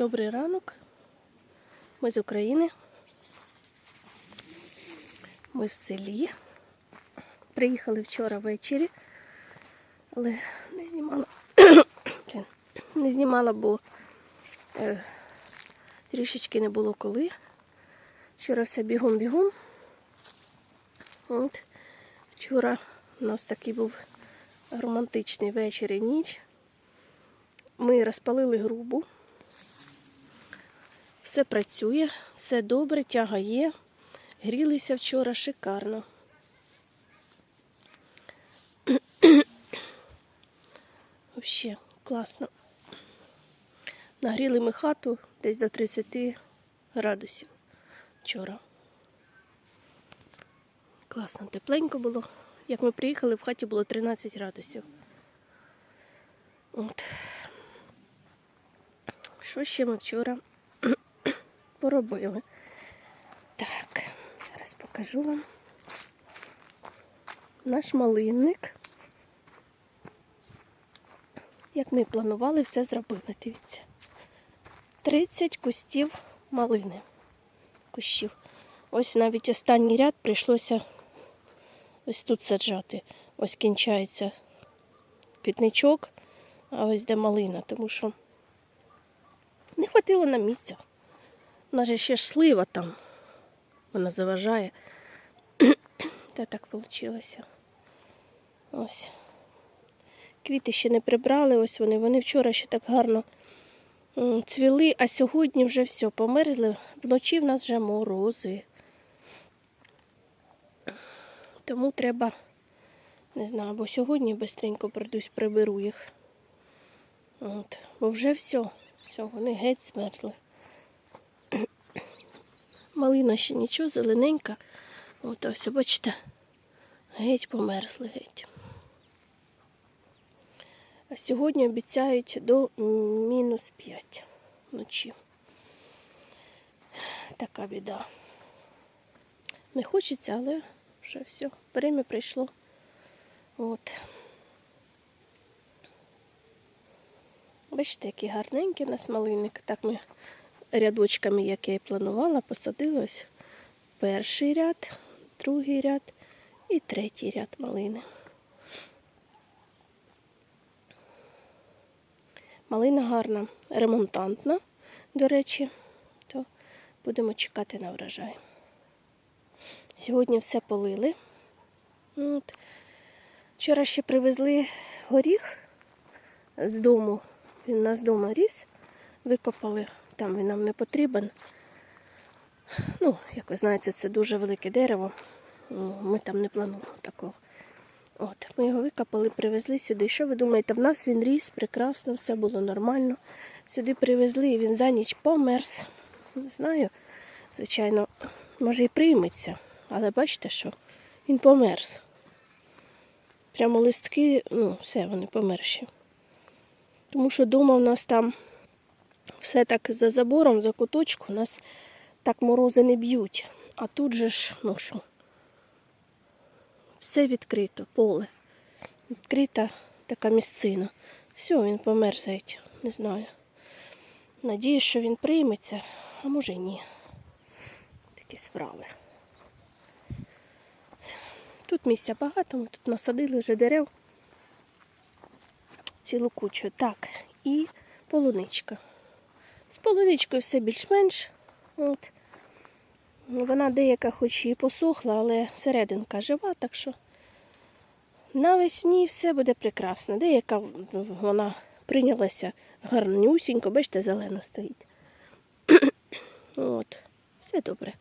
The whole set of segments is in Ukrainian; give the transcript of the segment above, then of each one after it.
Добрий ранок. Ми з України. Ми в селі. Приїхали вчора ввечері, але не знімала. Не знімала, бо е, трішечки не було коли. Вчора все бігом-бігом. От. Вчора у нас такий був романтичний вечір і ніч. Ми розпалили грубу. Все працює, все добре, тяга є. Грілися вчора шикарно. Взагалі, класно. Нагріли ми хату десь до 30 градусів вчора. Класно, тепленько було. Як ми приїхали, в хаті було 13 градусів. От. Що ще ми вчора поробили? Так, зараз покажу вам. Наш малинник. Як ми планували, все зробили, дивіться. 30 кустів малини. Кущів. Ось навіть останній ряд прийшлося ось тут саджати. Ось кінчається квітничок, а ось де малина, тому що не хватило на місця. У нас же ще ж слива там. Вона заважає. Та так вийшло. Ось. Квіти ще не прибрали, ось вони. Вони вчора ще так гарно цвіли, а сьогодні вже все, померзли. Вночі в нас вже морози. Тому треба, не знаю, бо сьогодні бистренько прийдусь, приберу їх. От. Бо вже все, все, вони геть змерзли. Малина ще нічого, зелененька. От ось, бачите, геть померзли геть. А сьогодні обіцяють до мінус 5 вночі. Така біда. Не хочеться, але вже все. Время прийшло. От. Бачите, який гарненький у нас малинник. Так ми рядочками, як я і планувала, посадили ось перший ряд, другий ряд і третій ряд малини. Малина гарна, ремонтантна, до речі, то будемо чекати на врожай. Сьогодні все полили. От. Вчора ще привезли горіх з дому. Він у нас вдома ріс. Викопали, там він нам не потрібен. Ну, як ви знаєте, це дуже велике дерево. Ну, Ми там не плануємо такого. От, ми його викопали, привезли сюди. Що ви думаєте? В нас він ріс прекрасно, все було нормально. Сюди привезли і він за ніч померз. Не знаю, звичайно, може і прийметься, але бачите, що він померз. Прямо листки, ну, все, вони померші. Тому що вдома у нас там все так за забором, за куточку, у нас так морози не б'ють. А тут же ж, ну що, все відкрито, поле. Відкрита така місцина. Все, він помер геть, не знаю. Надіюсь, що він прийметься, а може й ні. Такі справи. Тут місця багато, ми тут насадили вже дерев. Цілу кучу. Так, і полуничка. З полуничкою все більш-менш. От. Ну, Вона деяка хоч і посохла, але серединка жива, так що навесні все буде прекрасно. Деяка вона прийнялася гарнюсінько, бачите, зелена стоїть. От, все добре.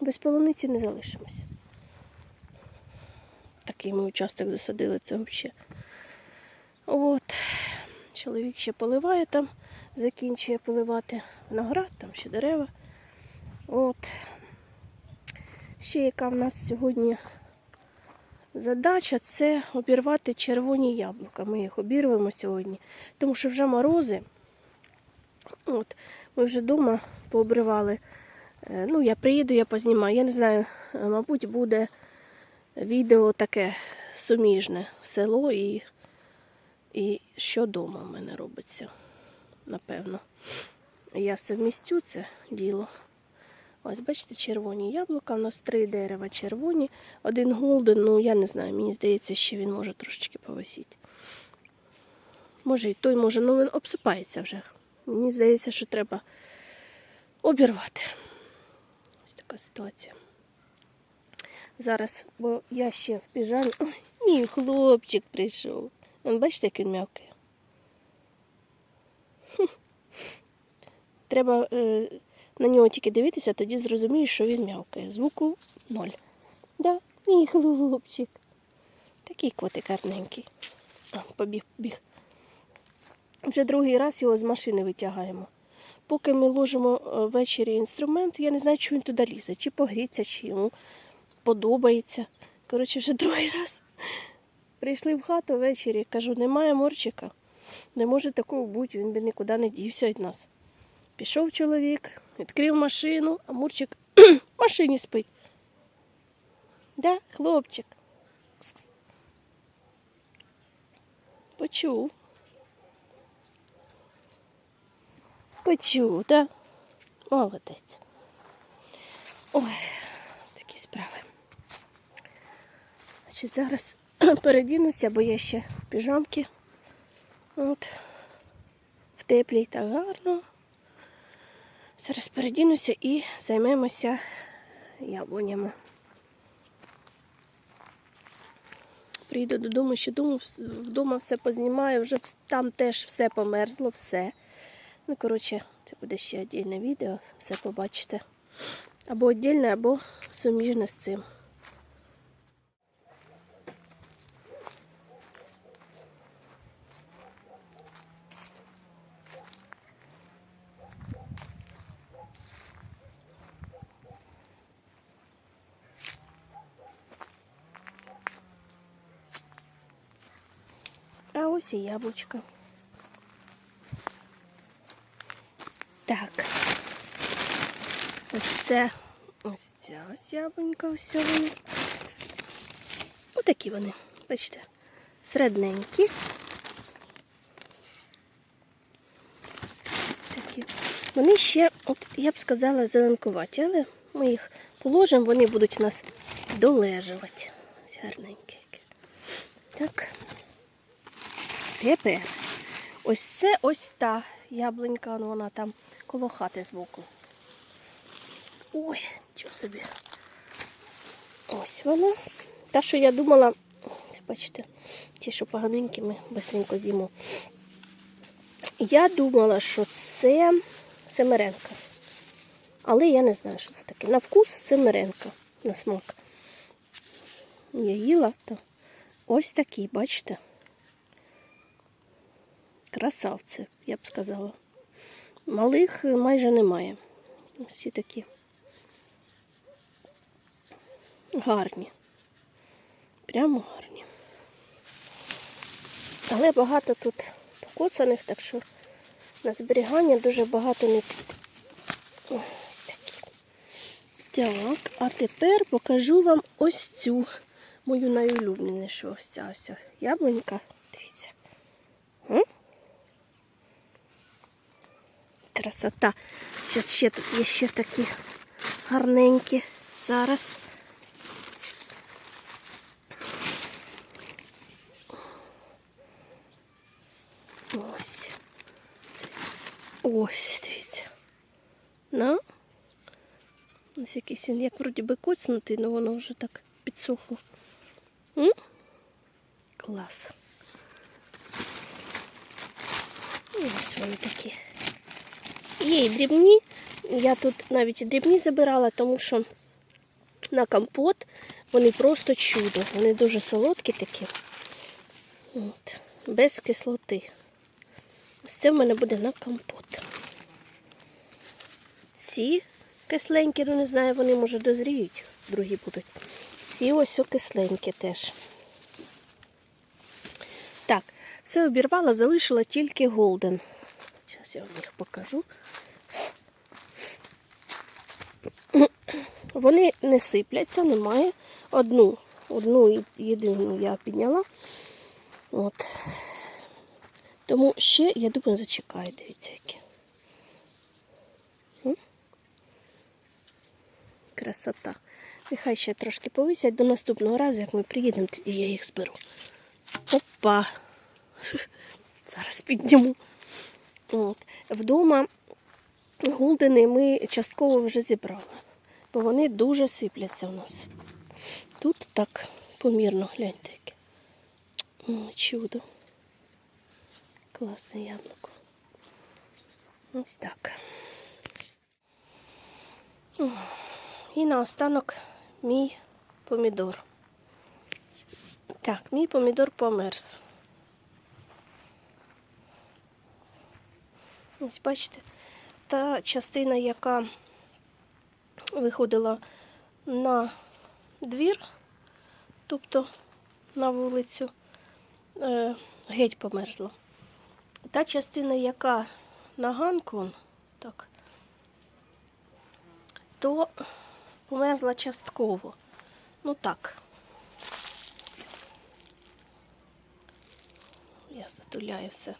Без полуниці не залишимося. Такий ми участок засадили, це взагалі. От. Чоловік ще поливає там, закінчує поливати виноград, там ще дерева. От. Ще яка в нас сьогодні задача це обірвати червоні яблука. Ми їх обірвемо сьогодні, тому що вже морози. От, ми вже вдома пообривали. Е, Ну, я приїду, я познімаю. Я не знаю, мабуть, буде відео таке суміжне село і, і що вдома в мене робиться. напевно. Я совмістю це діло. Ось, бачите, червоні яблука. У нас три дерева червоні, один голден, ну я не знаю, мені здається, ще він може трошечки повисіти. Може і той, може, ну він обсипається вже. Мені здається, що треба обірвати. Ось така ситуація. Зараз, бо я ще в піжамі. Ой, мій хлопчик прийшов. Вон, бачите, він. Хм. Треба е, на нього тільки дивитися, тоді зрозумієш, що він м'явкає. Звуку ноль. Да, мій хлопчик. Такий котик гарненький. Побіг, побіг. Вже другий раз його з машини витягаємо. Поки ми ложимо е, ввечері інструмент, я не знаю, чи він туди лізе, чи погріться, чи йому подобається. Коротше, вже другий раз прийшли в хату ввечері, кажу, немає морчика. Не може такого бути, він би нікуди не дівся від нас. Пішов чоловік, відкрив машину, а Мурчик в машині спить. Да, хлопчик. Почув. Почув, да? Молодець. Ой, такі справи. Значить, зараз передінуся, бо я ще в піжамки. От. В теплій та гарно. Зараз передінуся і займемося яблунями. Прийду додому, ще думаю, вдома все познімаю, вже там теж все померзло, все. Ну, коротше, це буде ще віддільне відео, все побачите. Або віддільне, або суміжне з цим. Ось і яблучко. Так. Ось це. Ось ця ось яблунька, ось вони. Отакі вони, бачите, середненькі. Такі. Вони ще, от я б сказала, зеленкуваті, але ми їх положимо, вони будуть у нас долежувати. Ось гарненькі. Так. Тепер ось це ось та яблунька, ну вона там коло хати збоку. Ой, що собі. Ось вона. Та, що я думала, бачите, ті, що поганенькі, ми швидко з'їмо. Я думала, що це семеренка. Але я не знаю, що це таке. На вкус семеренка, на смак. Я їла, то ось такі, бачите? Красавці, я б сказала. Малих майже немає. Ось ці такі. Гарні. Прямо гарні. Але багато тут покоцаних, так що на зберігання дуже багато не. Ось такі. Так, а тепер покажу вам ось цю мою найулюбленішу. Ось ця яблунька. Дивіться. М? Красота. Зараз ще тут є ще такі гарненькі. Зараз. Ось. Ось, дивіться. Ну. Ось якийсь він, як вроді би коцнутий, але воно вже так підсохло. М? Клас. Ось вони такі. Є і дрібні. Я тут навіть і дрібні забирала, тому що на компот вони просто чудо. Вони дуже солодкі такі. От. Без кислоти. Ось це в мене буде на компот. Ці кисленькі, ну не знаю, вони може дозріють, другі будуть. Ці ось кисленькі теж. Так, все обірвала, залишила тільки голден. Зараз я вам їх покажу. Вони не сипляться, немає. Одну, одну єдину я підняла. От. Тому ще, я думаю, зачекаю, дивіться, які. Красота. Нехай ще трошки повисять до наступного разу, як ми приїдемо, тоді я їх зберу. Опа! Зараз підніму. От. Вдома гулдени ми частково вже зібрали, бо вони дуже сипляться у нас. Тут так помірно, гляньте. О, чудо. Класне яблуко. Ось так. І наостанок мій помідор. Так, мій помідор померз. Ось бачите, та частина, яка виходила на двір, тобто на вулицю, е, геть померзла. Та частина, яка на ганку, так, то померзла частково. Ну так. Я затуляю все.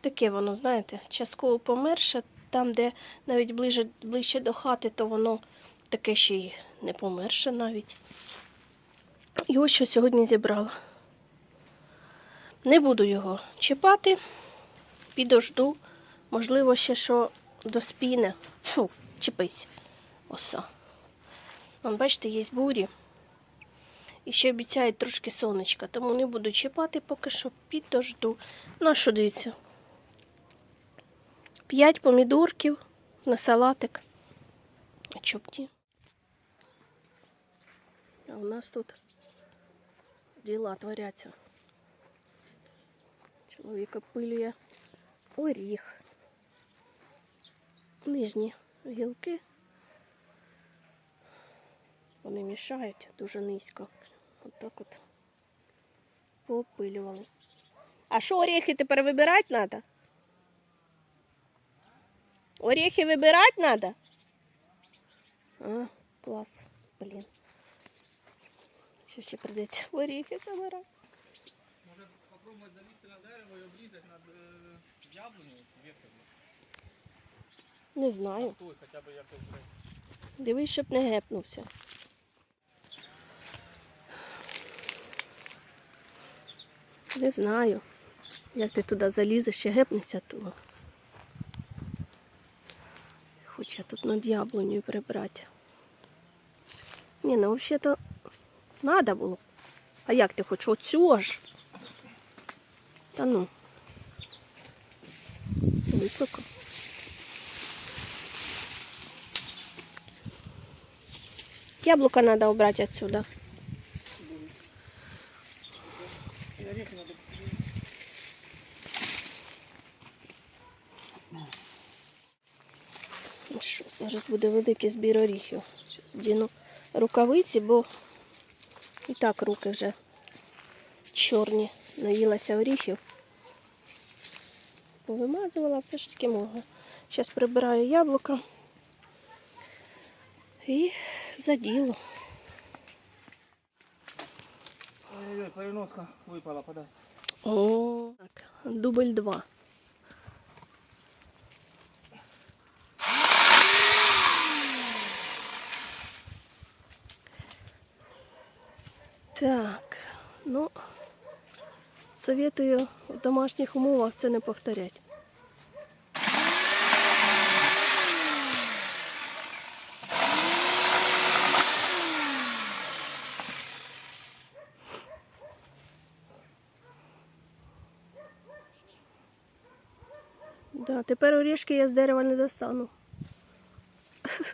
Таке воно, знаєте, частково померше, там, де навіть ближче, ближче до хати, то воно таке ще й не померше навіть. І ось що сьогодні зібрала. Не буду його чіпати, підожду. Можливо, ще що доспіне. Фу, чіпись. Оса. Вон, бачите, є бурі. І ще обіцяють трошки сонечка, тому не буду чіпати поки що підожду. Ну, а що дивіться? П'ять помідорків на салатик. Ні? А у нас тут діла творяться. Чоловік опилює оріх. Нижні гілки. Вони мішають дуже низько. От так от поопилювали. А що орехи тепер вибирати треба? Орехи вибирати треба? А, клас. Блін. Що ще придеться орехи забирати. Може попробувати залізти на дерево і обрізати над яблунею ветками. Не знаю. Той хоча б якось. Дивись, щоб не гепнувся. Не знаю. Як ти туди залізеш, ще гепнеться то. Хочу тут над яблунею прибрати. Ні, ну взагалі-то треба було. А як ти хочеш? Оцю ж? Та ну. Високо. Яблука треба обрати отсюда. І орехи треба Ну Що, зараз буде великий збір оріхів. Зараз діну рукавиці, бо і так руки вже чорні. Наїлася оріхів. Повимазувала, все ж таки можна. Зараз прибираю яблука. І за діло. Ой-ой-ой, переноска випала, подай. О, так, дубль два. Так, ну, советую в домашніх умовах це не повторять. Тепер орішки я з дерева не достану.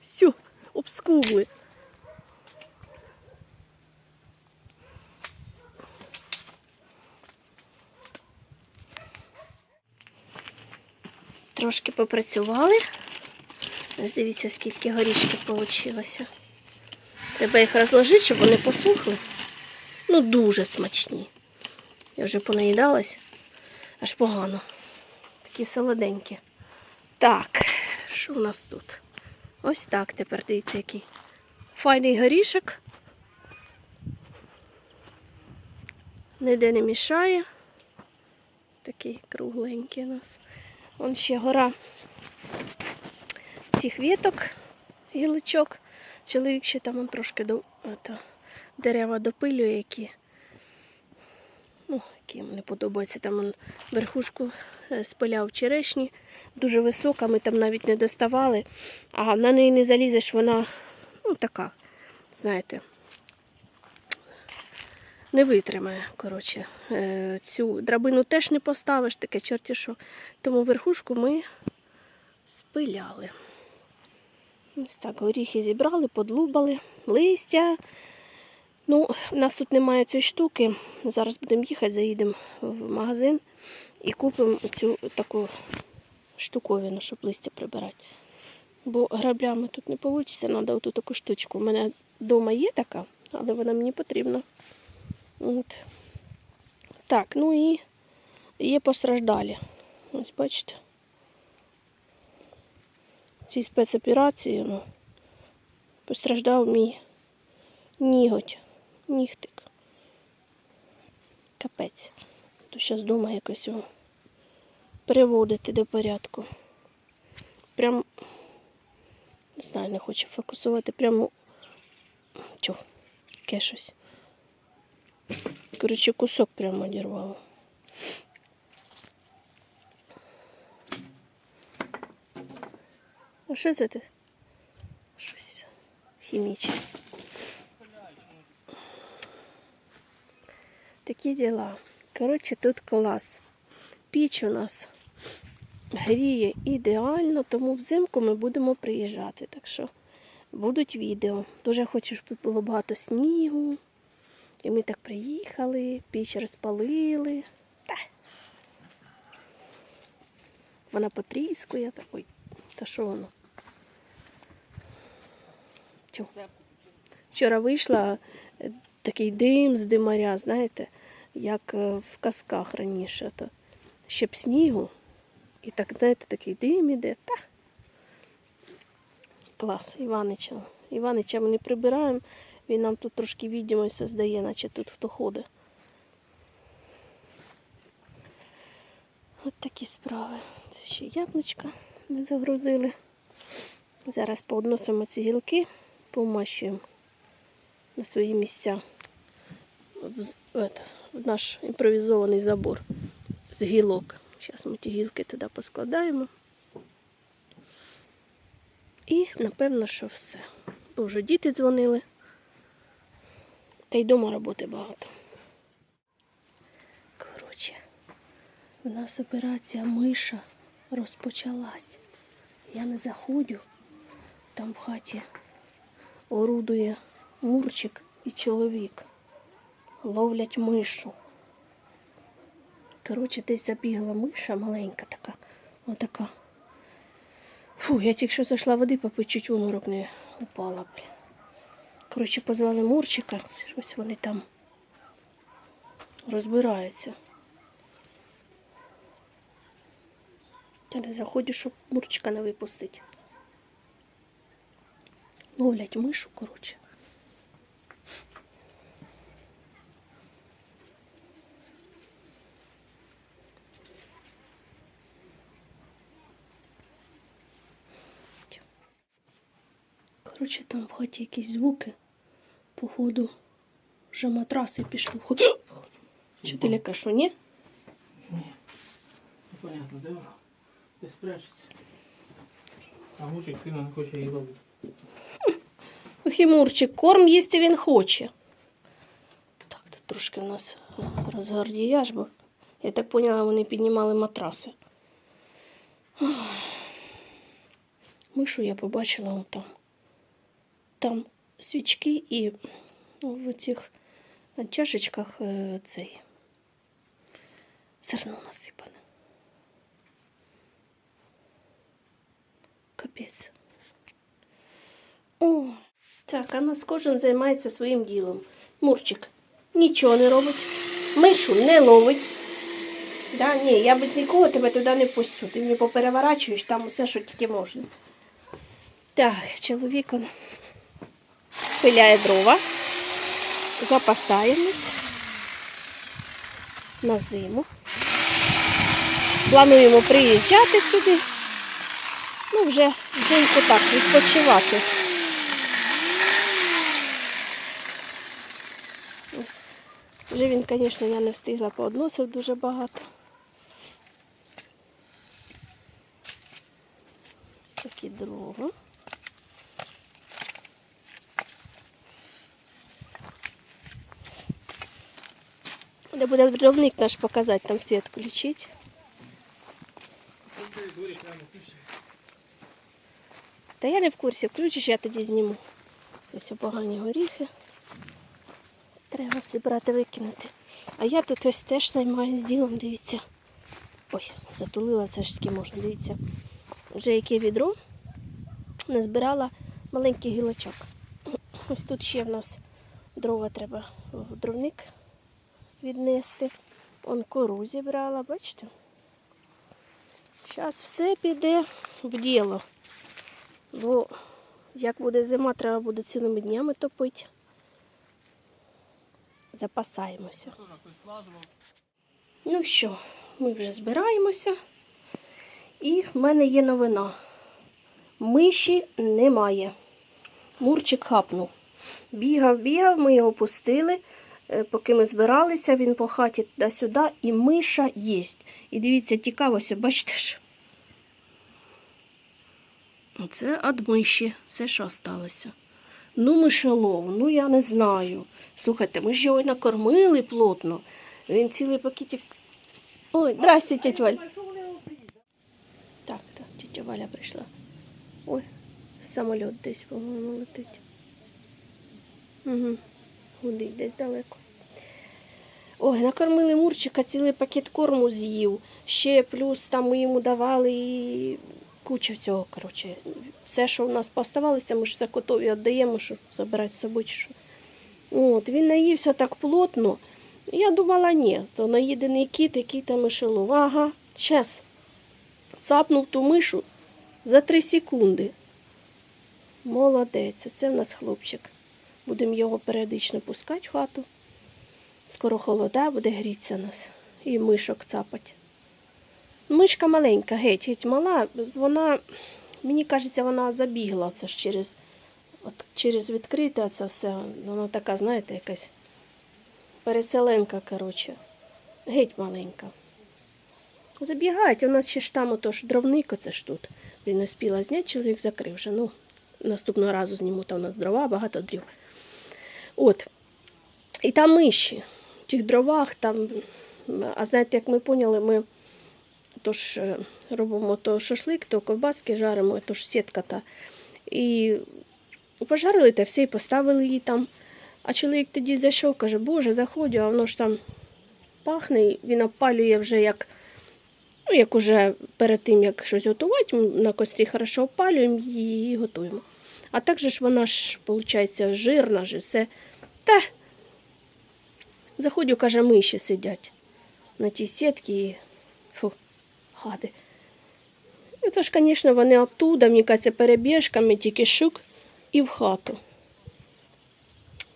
Все, обскубли. Трошки попрацювали. Ось дивіться, скільки горішків вийшло. Треба їх розложити, щоб вони посухли. Ну, дуже смачні. Я вже понаїдалась, аж погано. Такі солоденькі. Так, що у нас тут? Ось так тепер дивіться, який файний горішок. Ніде не мішає. такий кругленький у нас. Вон ще гора цих віток, гілочок. Чоловік ще там он трошки до, ото, дерева допилює, які, ну, які не подобаються. Там он верхушку е, спиляв черешні, дуже висока, ми там навіть не доставали, а на неї не залізеш, вона ну, така, знаєте, не витримає. Коротше, Е, цю драбину теж не поставиш, таке чорті що. Тому верхушку ми спиляли. Ось так, горіхи зібрали, подлубали, листя. Ну, у нас тут немає цієї штуки. Зараз будемо їхати, заїдемо в магазин і купимо цю таку штуковину, щоб листя прибирати. Бо граблями тут не вийде, треба оту таку штучку. У мене вдома є така, але вона мені потрібна. От. Так, ну і є постраждалі. Ось бачите. Ці спецоперації, ну, постраждав мій ніготь, нігтик. Капець. То зараз вдома якось його приводити до порядку. Прям, не знаю, не хочу фокусувати, прямо тьо, яке щось. Коротше, кусок прямо одірвало. А що це ти? Щось хімічне. Такі діла. Коротше, тут клас. Піч у нас гріє ідеально, тому взимку ми будемо приїжджати. Так що будуть відео. Дуже хочу, щоб тут було багато снігу. І ми так приїхали, піч розпалили. Та. Вона потріскує. Ой, та що воно? Тю. Вчора вийшла е, такий дим з димаря, знаєте, як е, в казках раніше. То ще б снігу. І так, знаєте, такий дим іде. Та. Клас, Іванича. Іванича ми не прибираємо. Він нам тут трошки відомість создає, наче тут хто ходить. От такі справи. Це ще яблучка ми загрузили. Зараз поодносимо ці гілки, помащуємо на свої місця в наш імпровізований забор з гілок. Зараз ми ті гілки туди поскладаємо. І напевно, що все. Бо вже діти дзвонили. Та й дома роботи багато. Коротше, у нас операція миша розпочалась. Я не заходжу, там в хаті орудує мурчик і чоловік. Ловлять мишу. Коротше, десь забігла миша маленька така. Отака. Фу, я тільки що зайшла води попити, чуть у морок не упала. Коротше, позвали Мурчика, щось вони там розбираються. Я не заходжу, щоб Мурчика не випустити. Ловлять мишу, коротше. Коротше, там в хаті якісь звуки. Походу, вже матраси пішли в ход. Що ти лякаш, що ні? Непонятно, де вона? Де спрячеться. А мужик сильно не хоче її ловити. Ох, і Мурчик, корм їсти він хоче. Так, тут трошки в нас розгардіяж, бо я так поняла, вони піднімали матраси. Мишу я побачила там. Там свічки і в цих чашечках е, цей зерно насипане. Капець. О, так, а нас кожен займається своїм ділом. Мурчик нічого не робить, мишу не ловить. Да, ні, я без нікого тебе туди не пустю. Ти мені попереворачуєш там усе, що тільки можна. Так, чоловік он пиляє дрова, запасаємось на зиму. плануємо приїжджати сюди. Ну, вже взимку так відпочивати. Вже він, звісно, я не встигла поодносив дуже багато. Ось такі дрова. Де буде дровник наш показати, там світ включить. Та я не в курсі, включиш, я тоді зніму. Це все погані горіхи. Треба зібрати, викинути. А я тут ось теж займаюся ділом, дивіться. Ой, затулилася ж таки можна, дивіться. Вже яке відро назбирала маленький гілочок. Ось тут ще в нас дрова треба в дровник віднести. Он кору зібрала, бачите? Зараз все піде в діло. Бо як буде зима, треба буде цілими днями топити. Запасаємося. Ну що, ми вже збираємося. І в мене є новина. Миші немає. Мурчик хапнув. Бігав, бігав, ми його пустили. Е, Поки ми збиралися, він по хаті туди-сюди, і миша є. І дивіться, цікавося, бачите ж. Це від миші, все, що сталося. Ну, мишелов, ну я не знаю. Слухайте, ми ж його накормили плотно. Він цілий пакетик. Ой, здрасте, тетя Валь. Так, так, тетя Валя прийшла. Ой, самоліт десь, по-моєму, летить. Угу. Гудить десь далеко. Ой, накормили Мурчика, цілий пакет корму з'їв. Ще плюс там ми йому давали і куча всього. Коротше. Все, що в нас поставалося, ми ж все котові віддаємо, щоб забирати з собою. Що. От, він наївся так плотно. Я думала, ні, то наїдений кіт, який там мишелов. Ага, щас. Цапнув ту мишу за три секунди. Молодець, це в нас хлопчик. Будемо його періодично пускати в хату. Скоро холода, буде грітися нас. І мишок цапать. Мишка маленька, геть, геть мала. Вона, мені кажеться, вона забігла це ж через, от, через відкрите це все. Вона така, знаєте, якась переселенка, коротше. Геть маленька. Забігають, у нас ще ж там отож дровник, оце ж тут. Він не спіла зняти, чоловік закрив вже. Ну, наступного разу зніму, там у нас дрова, багато дрів. От. І там миші. В тих дровах там. А знаєте, як ми поняли, ми тож е, робимо то шашлик, то ковбаски жаримо, то ж сітка та. І пожарили та все і поставили її там. А чоловік тоді зайшов, каже, Боже, заходю, а воно ж там пахне, і він опалює вже як, ну, як уже перед тим, як щось готувати, на кострі хорошо опалюємо її і готуємо. А так же ж вона ж, виходить, жирна, ж все. Та заходю, каже, миші сидять на тій сітці і фу, гади. Ну, то ж, звісно, вони оттуда, мені кажеться, перебіжками, тільки шук і в хату.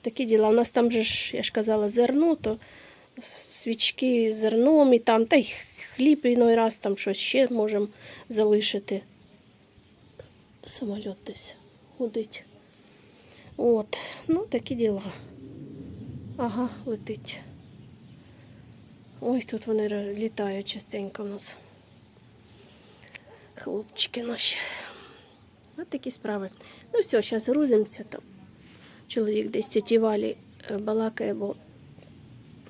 Такі діла. У нас там же ж, я ж казала, зерно, то свічки з зерном і там, та й хліб іной раз там щось ще можемо залишити. Самоліт десь гудить. От, ну такі діла. Ага, летить. Ой, тут вони літають частенько у нас. Хлопчики наші. Ось такі справи. Ну все, зараз грузимося там. Чоловік десь тіті е, балакає, бо,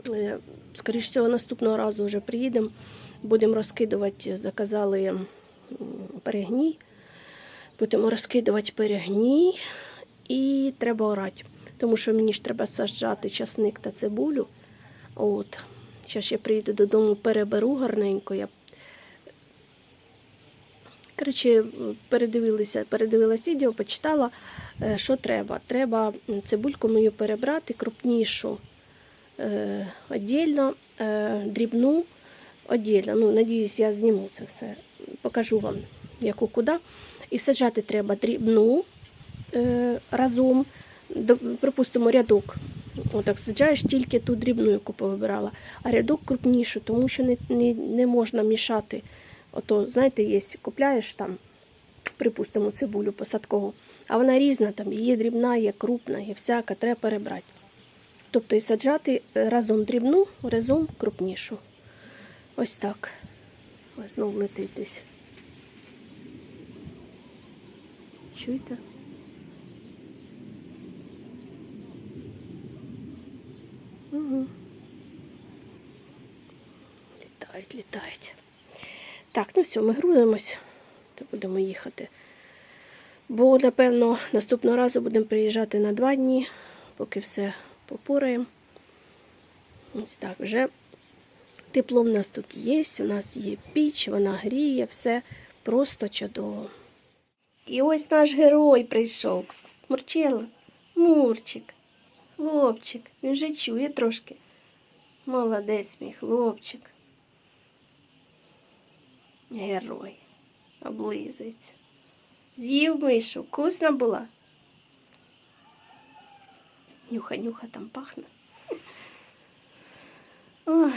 е, скоріш всього, наступного разу вже приїдемо. Будемо розкидувати, заказали перегній. Будемо розкидувати перегній і треба орати. Тому що мені ж треба саджати часник та цибулю. От. Зараз я приїду додому, переберу гарненько. Я... Коротше, передивилася, передивилась відео, почитала, е, що треба. Треба цибульку мою перебрати, крупнішу е, віддільно, е, дрібну віддільно. Ну, надіюсь, я зніму це все. Покажу вам, яку куди. І саджати треба дрібну е, разом, припустимо, рядок Отак саджаєш, тільки ту дрібну, яку повибирала, а рядок крупнішу, тому що не, не, не можна мішати. Ото, знаєте, є, купляєш там, припустимо, цибулю посадкову, а вона різна, там є дрібна, є крупна, є всяка, треба перебрати. Тобто і саджати разом дрібну, разом крупнішу. Ось так. Ось знов летить десь. Чуєте? Літають, літають. Так, ну все, ми грузимось, то будемо їхати. Бо, напевно, наступного разу будемо приїжджати на два дні, поки все попораємо. Ось так, вже тепло в нас тут є, у нас є піч, вона гріє, все просто чудово. І ось наш герой прийшов. Кс-кс. Мурчик. Хлопчик. Він вже чує трошки. Молодець мій хлопчик. Герой. Облизується. З'їв мишу. Вкусна була. Нюха, нюха там пахне. Ой.